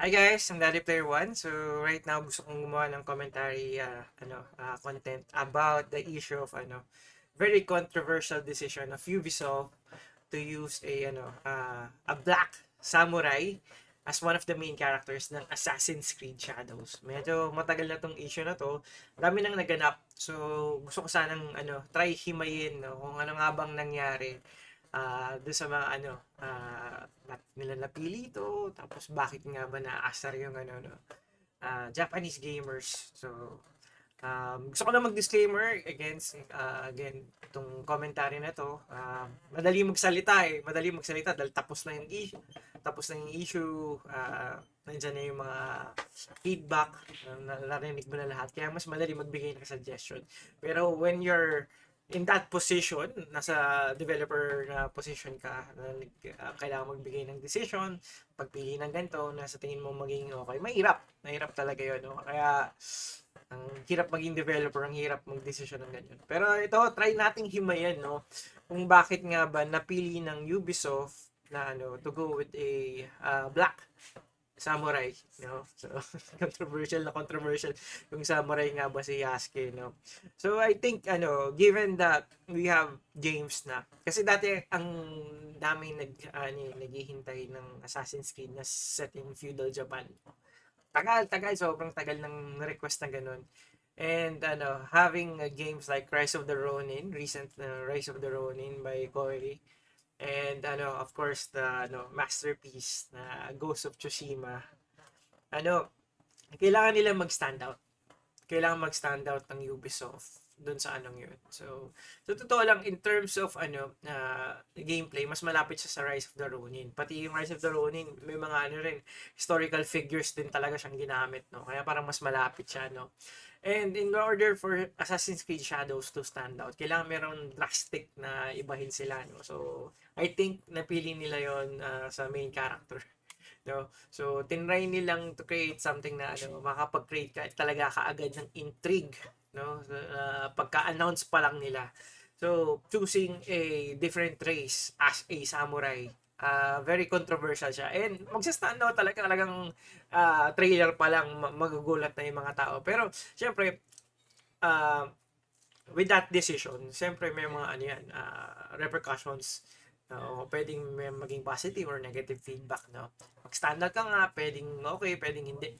Hi guys, I'm Daddy Player One. So right now gusto kong gumawa ng commentary uh, ano uh, content about the issue of ano very controversial decision of Ubisoft to use a ano uh, a black samurai as one of the main characters ng Assassin's Creed Shadows. Medyo matagal na tong issue na to. Dami nang naganap. So gusto ko sanang ano try himayin no, kung ano nga bang nangyari ah doon sa mga ano, ah ba't nila napili ito, tapos bakit nga ba naasar yung ano, no, ah, Japanese gamers. So, um, gusto ko na mag-disclaimer against, ah, again, itong commentary na to. ah, madali magsalita eh, madali magsalita dahil tapos na yung issue, tapos na yung issue, ah, nandyan na yung mga feedback, na narinig mo na lahat. Kaya mas madali magbigay ng suggestion. Pero when you're in that position, nasa developer na position ka, na ah, kailangan magbigay ng decision, pagpili ng ganito, na sa tingin mo maging okay, mahirap. Mahirap talaga yun, no? Kaya, ang hirap maging developer, ang hirap mag-decision ng ganyan. Pero ito, try nating himayan, no? Kung bakit nga ba napili ng Ubisoft na ano, to go with a ah, black samurai, no? So, controversial na controversial yung samurai nga ba si Yasuke, no? So, I think, ano, given that we have games na, kasi dati ang daming nag, ano, naghihintay ng Assassin's Creed na set in feudal Japan. Tagal, tagal, sobrang tagal ng request na ganun. And, ano, having uh, games like Rise of the Ronin, recent uh, Rise of the Ronin by Koei, and ano of course the ano masterpiece na Ghost of Tsushima. Ano kailangan nila mag-stand out. Kailangan mag-stand out ng Ubisoft doon sa anong yun. So so totoo lang in terms of ano uh, gameplay mas malapit siya sa Rise of the Ronin. Pati yung Rise of the Ronin may mga ano rin historical figures din talaga siyang ginamit no? Kaya parang mas malapit siya no And in order for Assassin's Creed Shadows to stand out, kailangan meron drastic na ibahin sila. No? So, I think napili nila yon uh, sa main character. No? So, tinry nilang to create something na ano, makapag-create ka, talaga kaagad ng intrigue. No? Uh, pagka-announce pa lang nila. So, choosing a different race as a samurai uh, very controversial siya. And magsa-stand out talaga talagang uh, trailer pa lang magugulat na yung mga tao. Pero syempre uh, with that decision, syempre may mga ano yan, uh, repercussions No, pwedeng may maging positive or negative feedback, no? Mag-stand out ka nga, pwedeng okay, pwedeng hindi.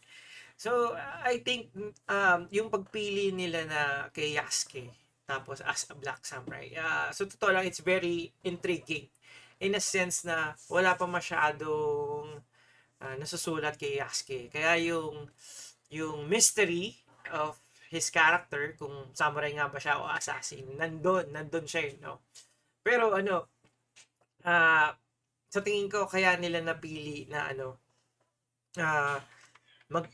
So, I think um, yung pagpili nila na kay Yasuke, tapos as a Black Samurai, uh, so totoo lang, it's very intriguing in a sense na wala pa masyadong uh, nasusulat kay Yasuke. Kaya yung yung mystery of his character, kung samurai nga ba siya o assassin, nandun, nandun siya, eh, no? Pero ano, uh, sa tingin ko, kaya nila napili na ano, uh, mag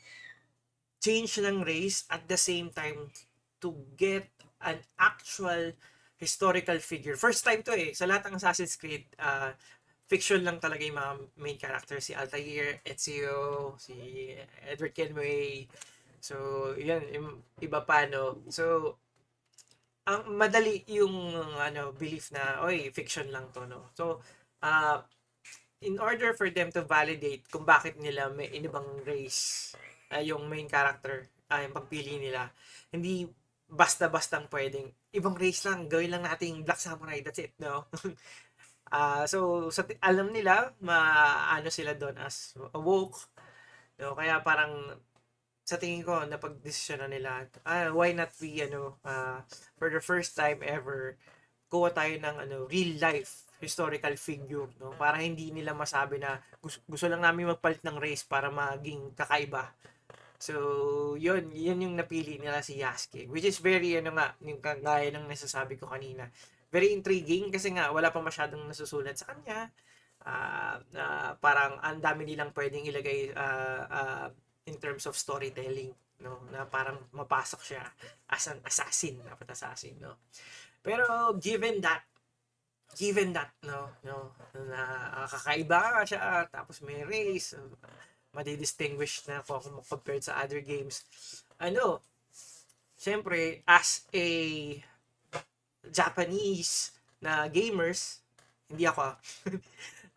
change ng race at the same time to get an actual historical figure. First time to eh. Sa lahat ng Assassin's Creed, uh, fiction lang talaga yung mga main characters. Si Altair, Ezio, si Edward Kenway. So, yung iba pa, no? So, ang madali yung ano belief na oy fiction lang to no so uh, in order for them to validate kung bakit nila may inibang race uh, yung main character uh, yung pagpili nila hindi basta-bastang pwedeng ibang race lang gawin lang nating black samurai that's it no? Uh, so sa alam nila maano sila doon as woke no? Kaya parang sa tingin ko napag-desisyon na nila ah, why not we ano uh, for the first time ever kuha tayo ng ano real life historical figure no? Para hindi nila masabi na gusto, gusto lang namin magpalit ng race para maging kakaiba so yun yun yung napili nila si Yasuke which is very ano nga yung kagaya ng nasasabi ko kanina. Very intriguing kasi nga wala pa masyadong nasusulat sa kanya. Uh, uh, parang ang dami nilang pwedeng ilagay uh, uh, in terms of storytelling no? Na parang mapasok siya as an assassin dapat assassin no? Pero given that given that no? No? Na uh, kakaiba siya tapos may race uh, madidistinguish na ako kung compared sa other games ano syempre as a Japanese na gamers hindi ako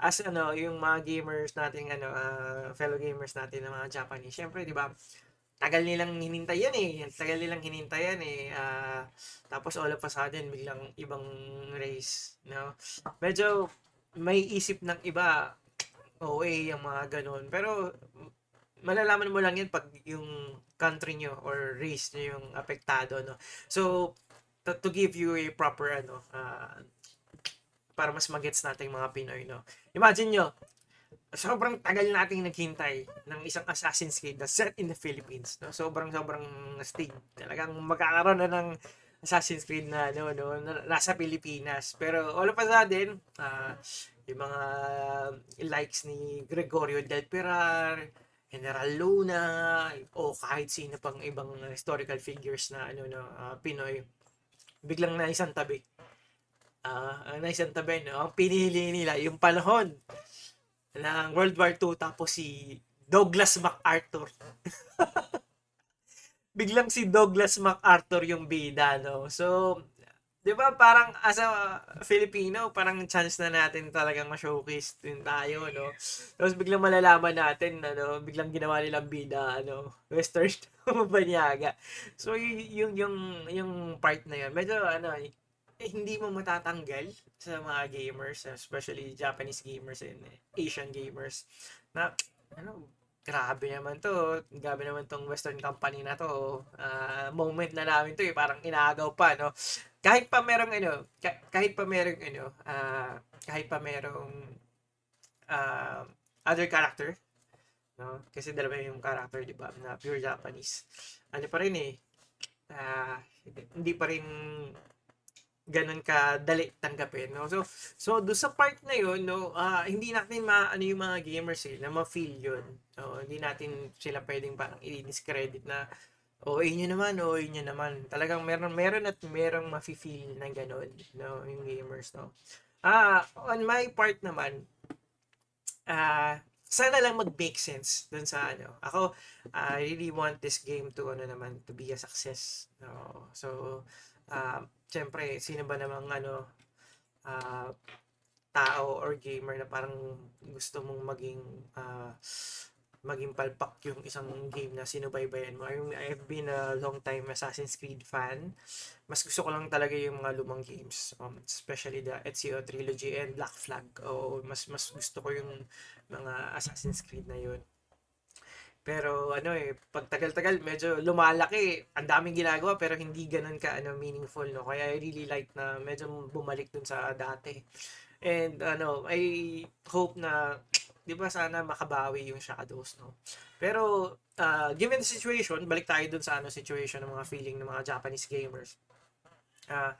as ano, yung mga gamers nating ano, ah, fellow gamers natin na mga Japanese, syempre, di ba, tagal nilang hinintay yan eh. Tagal nilang hinintay yan eh. Ah, tapos all of a sudden, biglang ibang race, no? Medyo may isip ng iba, OA yung mga ganun. Pero malalaman mo lang yan pag yung country nyo or race nyo yung apektado, no? So, to, to give you a proper, ano, ah, para mas magets natin mga Pinoy, no? Imagine nyo, sobrang tagal nating naghintay ng isang Assassin's Creed na set in the Philippines, no? Sobrang, sobrang stig. Talagang magkakaroon na ng Assassin's Creed na, no, no, na, nasa Pilipinas. Pero all of a sudden, ah, yung mga likes ni Gregorio del Pilar, General Luna, o kahit sino pang ibang historical figures na ano no, ah, Pinoy, biglang na isang tabi. Ah, ang naisang tabi no, ang pinili nila yung panahon ng World War II tapos si Douglas MacArthur. biglang si Douglas MacArthur yung bida no. So 'di ba parang as a Filipino, parang chance na natin talagang ma-showcase din tayo, no? Tapos biglang malalaman natin, ano, biglang ginawa nilang bida, ano, Western Banyaga. So, y- yung, yung, yung part na yun, medyo, ano, eh, hindi mo matatanggal sa mga gamers, especially Japanese gamers and Asian gamers, na, ano, grabe naman to, grabe naman tong Western company na to, ah, moment na namin to eh, parang inaagaw pa, no? kahit pa merong ano, ka- kahit pa merong ano, ah, kahit pa merong ah, other character, no? Kasi dalawa yung character, di ba, na pure Japanese. Ano pa rin eh, ah, hindi pa rin ganun ka dali tanggapin no so so do sa part na yun no ah, hindi natin ma ano yung mga gamers eh na ma-feel yun no hindi natin sila pwedeng parang i-discredit na o inyo naman, o inyo naman. Talagang meron, meron at merong mafe-feel na gano'n, no, yung gamers, no. Ah, on my part naman, ah, sana lang mag-make sense dun sa ano. Ako, I really want this game to, ano naman, to be a success. No? So, ah, syempre, sino ba namang, ano, ah, tao or gamer na parang gusto mong maging, ah, maging palpak yung isang game na sinubaybayan mo. I mean, I've been a long time Assassin's Creed fan. Mas gusto ko lang talaga yung mga lumang games. Um, especially the Ezio Trilogy and Black Flag. O mas mas gusto ko yung mga Assassin's Creed na yun. Pero ano eh, pag tagal-tagal medyo lumalaki. Ang daming ginagawa pero hindi ganun ka ano meaningful no. Kaya I really like na medyo bumalik dun sa dati. And ano, I hope na 'di ba sana makabawi yung Shadows no. Pero uh, given the situation, balik tayo dun sa ano situation ng mga feeling ng mga Japanese gamers. Uh,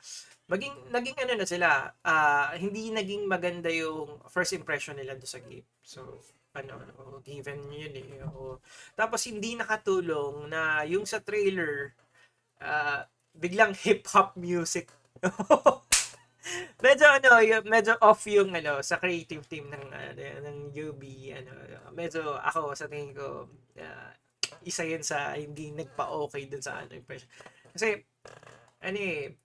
maging naging ano na sila, uh, hindi naging maganda yung first impression nila do sa game. So, ano, given yun eh. O, tapos hindi nakatulong na yung sa trailer, uh, biglang hip-hop music. medyo ano, medyo off yung ano sa creative team ng uh, ng UB ano. Medyo ako sa tingin ko uh, isa yun sa hindi nagpa-okay dun sa ano impression. Kasi ano eh,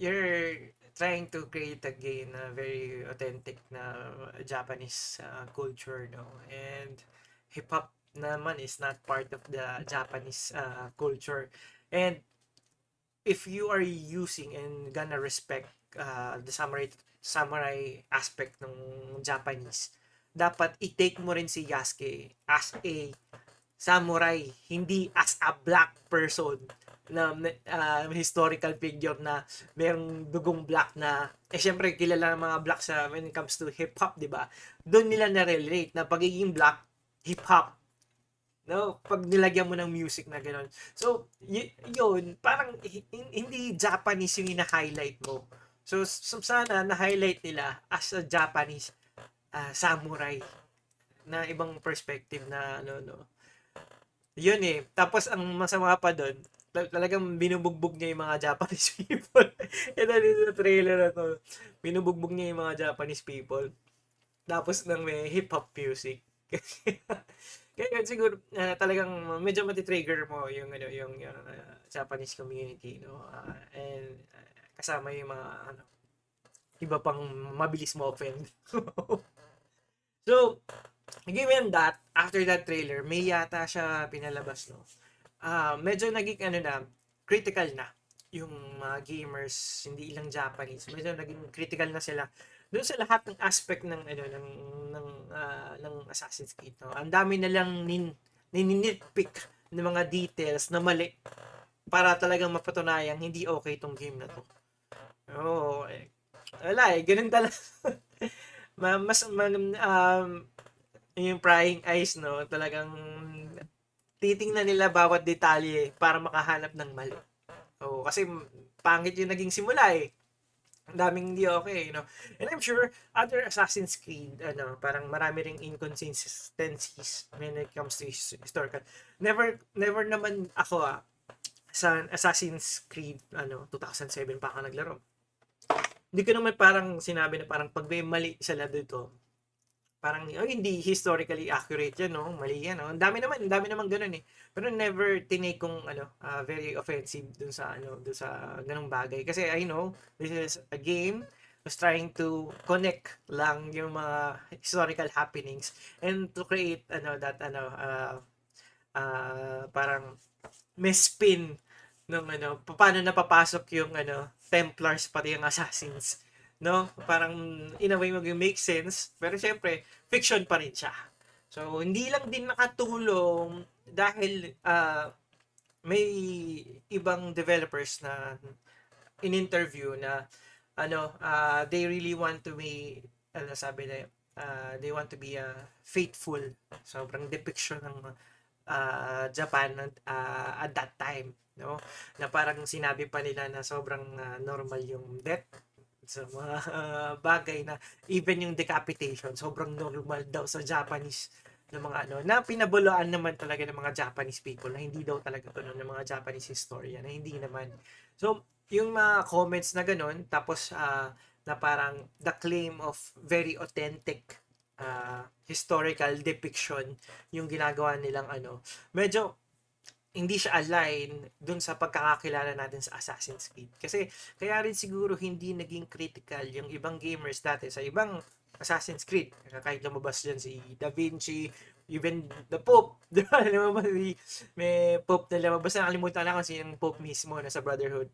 you're trying to create a game na very authentic na Japanese uh, culture no? And hip hop naman is not part of the Japanese uh, culture. And if you are using and gonna respect uh, the samurai samurai aspect ng Japanese dapat i-take mo rin si Yasuke as a samurai hindi as a black person na uh, historical figure na merong dugong black na eh syempre kilala ng mga black sa when it comes to hip hop, 'di ba? Doon nila na relate na pagiging black hip hop. No, pag nilagyan mo ng music na gano'n. So, y- yun, parang hindi Japanese yung ina-highlight mo. So, so sana na-highlight nila as a Japanese uh, samurai na ibang perspective na ano no. Yun eh. Tapos ang masama pa doon, talagang binubugbog niya yung mga Japanese people. Ito dito sa trailer na to. Binubugbog niya yung mga Japanese people. Tapos nang may hip-hop music. Kaya siguro uh, talagang medyo matitrigger mo yung ano yung, yung uh, Japanese community no uh, and uh, kasama yung mga ano iba pang mabilis mo offend. So, given that, after that trailer, may yata siya pinalabas, no? Ah, medyo naging ano na, critical na yung mga gamers, hindi ilang Japanese. Medyo naging critical na sila doon sa lahat ng aspect ng ano ng ng ah, ng Assassin's Creed, no? Ang dami na lang nin nininitpick ng mga details na mali para talagang mapatunayan hindi okay tong game na to. Oo, eh, wala eh, ganun talaga. Ma- mas man, um, yung prying eyes, no, talagang titingnan nila bawat detalye para makahanap ng mali. Oo, kasi pangit yung naging simula eh. Ang daming hindi okay, you know. And I'm sure other Assassin's Creed, ano, parang marami ring inconsistencies when it comes to his- historical. Never, never naman ako ah, sa Assassin's Creed, ano, 2007 pa ako naglaro. Hindi ko naman parang sinabi na parang pag may mali sila dito, parang oh, hindi historically accurate yan, no? Mali yan, no? Dami naman, dami naman ganun eh. Pero never tinake kong ano, ah, very offensive dun sa ano, dun sa ganung bagay kasi I know this is a game was trying to connect lang yung mga historical happenings and to create ano that ano ah ah, parang may spin nung ano paano napapasok yung ano Templars pati yung Assassins no? Parang in a way mag-make sense. Pero syempre fiction pa rin siya. So hindi lang din nakatulong dahil ah, may ibang developers na in-interview na ano ah, they really want to be ano sabi na ah, they want to be ah, faithful. Sobrang depiction ng ah, Japan ah, at that time no? Na parang sinabi pa nila na sobrang ah, normal yung death sa mga ah, bagay na even yung decapitation sobrang normal daw sa Japanese ng mga ano na pinabuloan naman talaga ng mga Japanese people na hindi daw talaga to ng mga Japanese historian na hindi naman. So yung mga comments na ganun tapos ah, na parang the claim of very authentic ah, historical depiction yung ginagawa nilang ano medyo hindi siya align dun sa pagkakakilala natin sa Assassin's Creed. Kasi kaya rin siguro hindi naging critical yung ibang gamers dati sa ibang Assassin's Creed. Kahit lumabas dyan si Da Vinci, even the Pope. Di ba? Lumabas, may, may Pope na lumabas. Nakalimutan na kung sino yung Pope mismo na sa Brotherhood.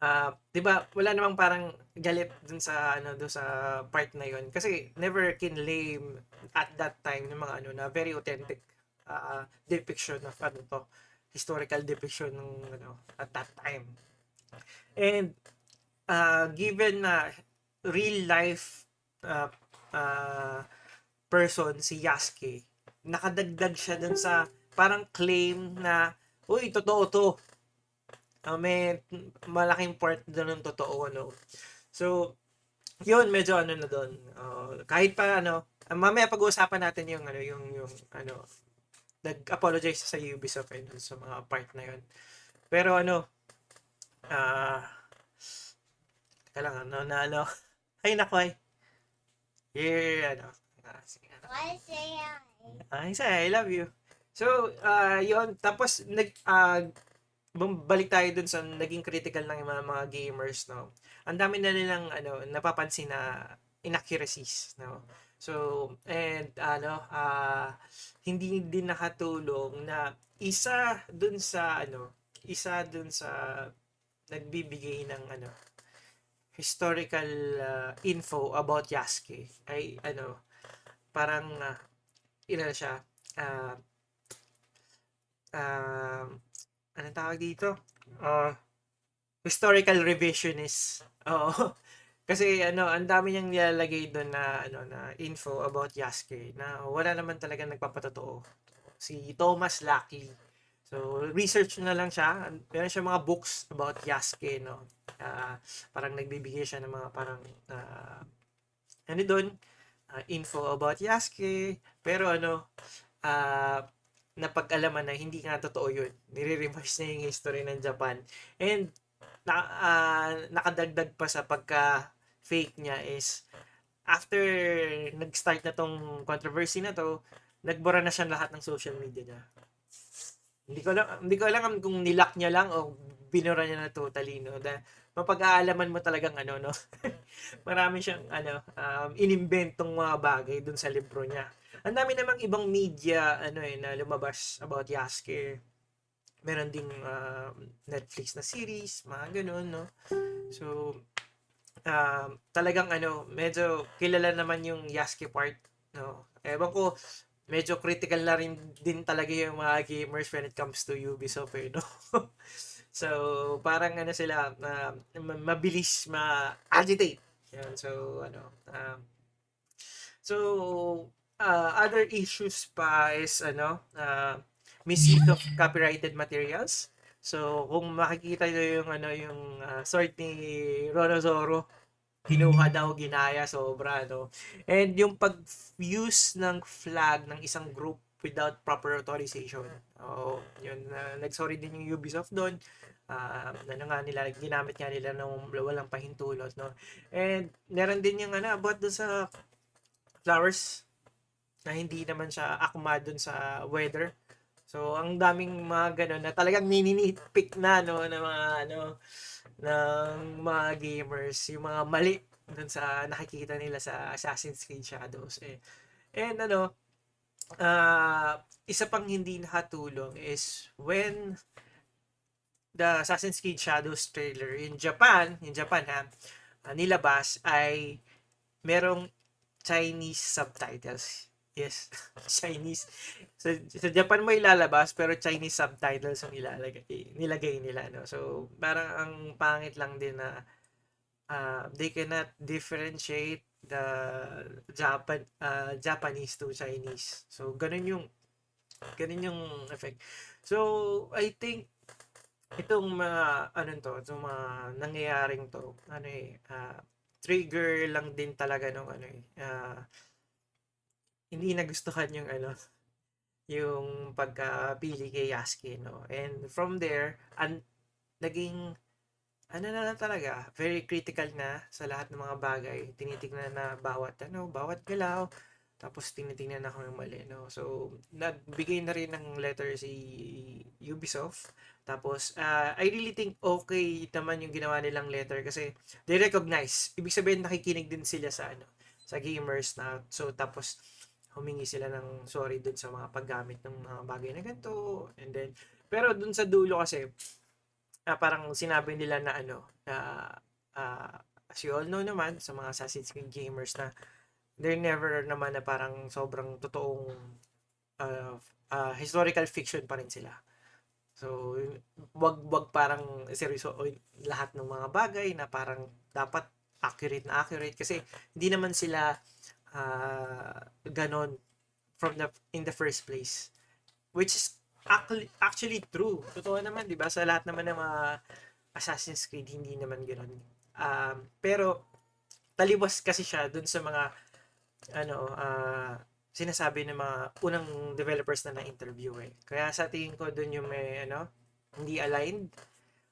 Ah, 'di ba? Wala namang parang galit dun sa ano dun sa part na 'yon kasi never kinlame at that time ng mga ano na very authentic ah, depiction of ano to historical depiction ng ano at that time. And ah, given na real life ah, ah, person si Yasuke, nakadagdag siya dun sa parang claim na uy, totoo to. Ah, may malaking part doon ng totoo ano. So, yun medyo ano na doon. Ah, kahit pa ano, mamaya pag-uusapan natin yung ano yung yung ano nag-apologize sa Ubisoft and sa mga part na yun. Pero ano, ah, teka lang, ano, na ano, ay nako ay, here, ano, ah, sige, ano, I say hi. ay, say, I love you. So, ah, yun, tapos, nag, ah, bum- balik tayo dun sa naging critical ng mga, mga gamers, no? Ang dami na nilang, ano, napapansin na inaccuracies, no? So, and, ano, ah, hindi din nakatulong na isa dun sa, ano, isa dun sa nagbibigay ng, ano, historical ah, info about Yasuke ay, ano, parang, uh, ilan siya, ah, ah, anong tawag dito? Ah, historical revisionist. Oo. Kasi ano, ang dami niyang nilalagay doon na ano na info about Yasuke na wala naman talaga nagpapatotoo. Si Thomas Lucky. So, research na lang siya. Meron siya mga books about Yasuke, no? Ah, parang nagbibigay siya ng mga parang ah, ano doon, ah, info about Yasuke. Pero ano, ah, napag-alaman na hindi nga totoo yun. Nire-revise na yung history ng Japan. And na, ah, nakadagdag pa sa pagka fake niya is after nag-start na tong controversy na to, nagbura na siya lahat ng social media niya. Hindi ko lang hindi ko alam kung nilock niya lang o binura niya na totally, no? Da mapag-aalaman mo talagang ano, no? Marami siyang ano, um, inimbentong mga bagay dun sa libro niya. Ang dami namang ibang media ano eh na lumabas about Yasuke. Meron ding uh, Netflix na series, mga ganun, no? So, um, talagang ano, medyo kilala naman yung Yasuke part, no? Ewan ko, medyo critical na rin din talaga yung mga gamers when it comes to Ubisoft, eh, no? so, parang ano sila, uh, mabilis ma-agitate. Yan, so, ano, um, so, uh, other issues pa is, ano, uh, misuse of copyrighted materials. So, kung makikita nyo yung, ano, yung uh, sword ni Ronozoro, kinuha daw, ginaya, sobra, no? And yung pag-use ng flag ng isang group without proper authorization. Oh, yun, uh, nag-sorry din yung Ubisoft doon. Uh, ano nga nila, ginamit nga nila ng walang pahintulot, no? And, meron din yung, ano, about doon sa flowers na hindi naman siya akma doon sa weather. So, ang daming mga ganun na talagang nininitpick na, no, na mga, ano, ng mga gamers, yung mga mali dun sa nakikita nila sa Assassin's Creed Shadows. Eh. And ano, uh, isa pang hindi nakatulong is when the Assassin's Creed Shadows trailer in Japan, in Japan ha, uh, nilabas ay merong Chinese subtitles. Yes, Chinese. So, sa Japan mo ilalabas, pero Chinese subtitles ang ilalagay, nilagay nila, no? So, parang ang pangit lang din na uh, they cannot differentiate the Japan uh, Japanese to Chinese. So, ganun yung ganun yung effect. So, I think itong mga ano to, itong mga nangyayaring to, ano eh, uh, trigger lang din talaga nung ano eh, uh, hindi nagustuhan yung ano, yung pagkapili kay Yasuke, no? And from there, an naging ano na lang talaga, very critical na sa lahat ng mga bagay. Tinitingnan na bawat ano, bawat galaw, tapos tinitingnan na kung mali, no? So, nagbigay na rin ng letter si Ubisoft. Tapos, uh, I really think okay naman yung ginawa nilang letter kasi they recognize. Ibig sabihin, nakikinig din sila sa ano, sa gamers na. So, tapos, humingi sila ng sorry dun sa mga paggamit ng mga bagay na ganito. And then, pero dun sa dulo kasi, uh, parang sinabi nila na ano, na uh, as you all know naman, sa mga Assassin's Creed gamers na they're never naman na parang sobrang totoong uh, uh, historical fiction pa rin sila. So, wag wag parang seryoso lahat ng mga bagay na parang dapat accurate na accurate kasi hindi naman sila uh, ganon from the in the first place which is actually, actually true totoo naman di ba sa lahat naman ng mga Assassin's Creed hindi naman ganon um, pero taliwas kasi siya dun sa mga ano uh, sinasabi ng mga unang developers na na-interview eh. Kaya sa tingin ko dun yung may ano, hindi aligned.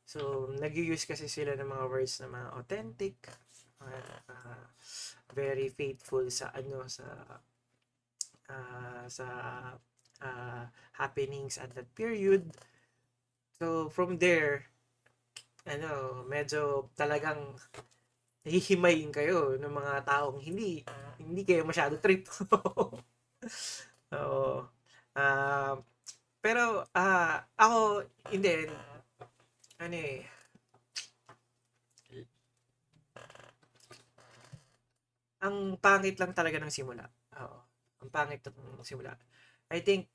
So, nag-use kasi sila ng mga words na mga authentic, uh, uh, very faithful sa ano sa uh, sa uh, happenings at that period. So from there, ano, medyo talagang hihimayin kayo ng mga taong hindi hindi kayo masyado trip. Oo. Uh, pero uh, ako hindi ano eh ang pangit lang talaga ng simula. Oo. Ang pangit ng simula. I think,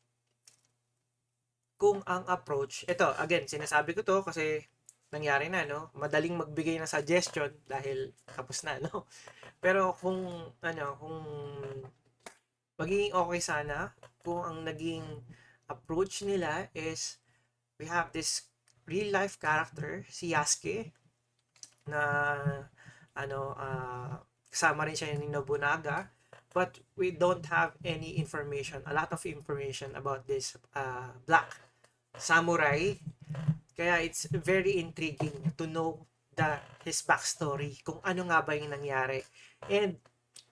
kung ang approach, ito, again, sinasabi ko to kasi nangyari na, no? Madaling magbigay ng suggestion dahil tapos na, no? Pero kung, ano, kung magiging okay sana, kung ang naging approach nila is we have this real life character, si Yasuke, na ano, uh, kasama rin siya ni Nobunaga. But we don't have any information a lot of information about this uh, black samurai. Kaya it's very intriguing to know the his backstory kung ano nga ba yung nangyari. And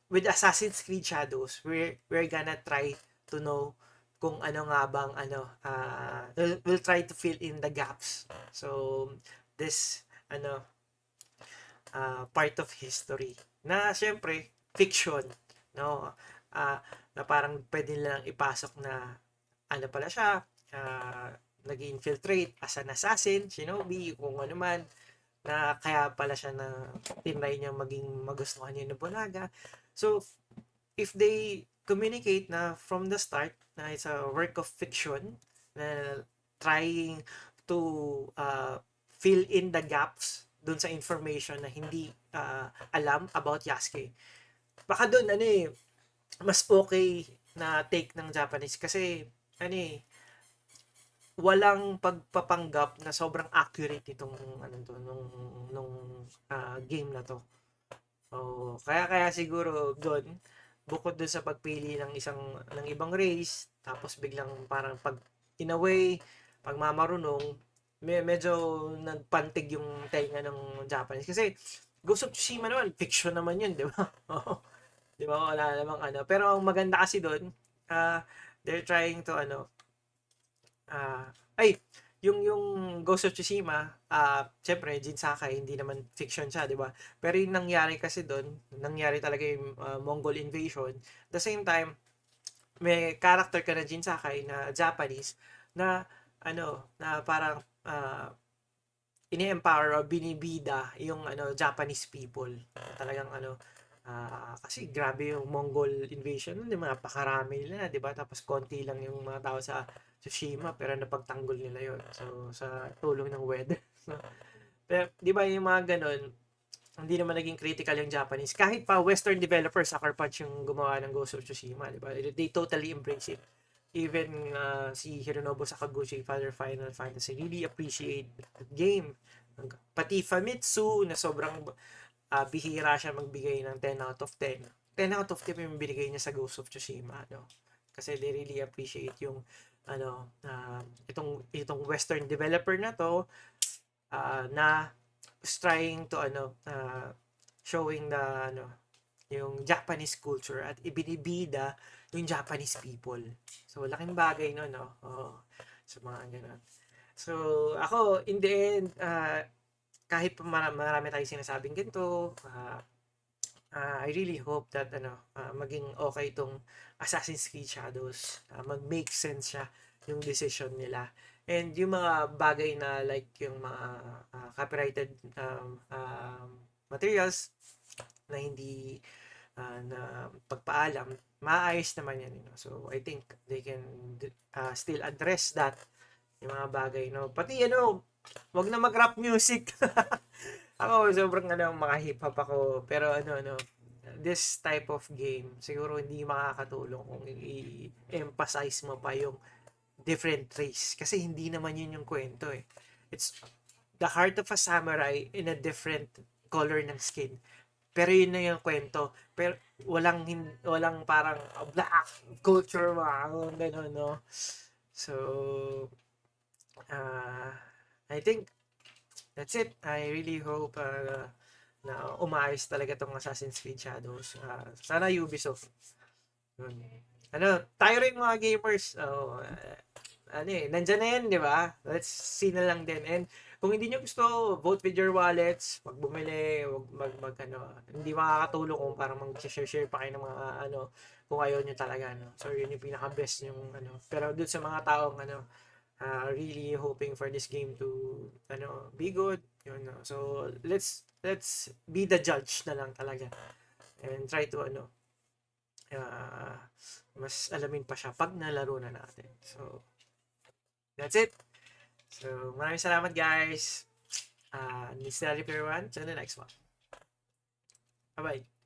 with Assassin's Creed Shadows we're we're gonna try to know kung ano nga bang ano uh, we'll, we'll try to fill in the gaps. So this ano uh, part of history na syempre fiction no? Uh, na parang pwede lang ipasok na ano pala siya uh, nag-infiltrate as an assassin shinobi kung ano man na kaya pala siya na tinry niya maging magustuhan niya Nobunaga so if they communicate na from the start na it's a work of fiction na trying to uh, fill in the gaps dun sa information na hindi uh, alam about Yasuke. Baka dun, ano eh, mas okay na take ng Japanese kasi, ano eh, walang pagpapanggap na sobrang accurate itong ano to nung nung uh, game na to. Oh, kaya kaya siguro doon bukod doon sa pagpili ng isang ng ibang race tapos biglang parang pag in a way pag mamarunong me, medyo nagpantig yung tenga ng Japanese kasi Ghost of Tsushima naman fiction naman yun di ba di ba wala namang ano pero ang maganda kasi doon uh, they're trying to ano uh, ay yung yung Ghost of Tsushima, ah uh, syempre Jin Sakai hindi naman fiction siya, 'di ba? Pero yung nangyari kasi doon, nangyari talaga yung uh, Mongol invasion. The same time, may character ka na Jin Sakai na Japanese na ano, na parang uh, ini-empower o binibida yung ano Japanese people. Talagang ano uh, kasi grabe yung Mongol invasion, hindi napakarami nila, 'di ba? Tapos konti lang yung mga tao sa Tsushima pero napagtanggol nila yon so sa tulong ng weather pero di ba yung mga ganun hindi naman naging critical yung Japanese. Kahit pa western developers Sucker Punch yung gumawa ng Ghost of Tsushima di ba? They totally embrace it even uh, si Hironobu Sakaguchi Father Final Fantasy really appreciate the game. Pati Famitsu na sobrang uh, bihira siya magbigay ng 10 out of 10 10 out of 10 yung binigay niya sa Ghost of Tsushima no? Kasi they really appreciate yung ano uh, itong itong western developer na to uh, na is trying to ano uh, showing the ano yung Japanese culture at ibinibida yung Japanese people. So laking bagay no no. Oh, sa so, mga ganun. So ako in the end uh, kahit marami, marami tayong sinasabing ganito, uh, uh, I really hope that ano uh, maging okay itong Assassin's Creed Shadows uh, mag-make sense siya yung decision nila and yung mga bagay na like yung mga uh, copyrighted um, um, materials na hindi uh, na pagpaalam maayos naman yan you know? so I think they can uh, still address that yung mga bagay no pati ano wag na mag rap music Ako, sobrang ano, mga hip hop ako. Pero ano, ano, this type of game, siguro hindi makakatulong kung i-emphasize mo pa yung different race. Kasi hindi naman yun yung kwento eh. It's the heart of a samurai in a different color ng skin. Pero yun na yung kwento. Pero walang walang parang black culture mga ganun, no? So, uh, I think that's it. I really hope uh, na umayos talaga tong Assassin's Creed Shadows. Uh, sana Ubisoft. Ano, tayo rin mga gamers. Oh, uh, ano eh, nandyan na yan, di ba? Let's see na lang din. And kung hindi nyo gusto, vote with your wallets. Pag bumili, wag mag, mag ano, hindi makakatulong kung parang mag-share-share pa kayo ng mga ano, kung ayaw nyo talaga, no? So, yun yung pinaka-best yung ano. Pero dun sa mga taong, ano, uh, really hoping for this game to ano be good yun no? so let's let's be the judge na lang talaga and try to ano uh, mas alamin pa siya pag nalaro na natin so that's it. So maraming salamat guys. Uh, this is everyone. To the next one. Bye bye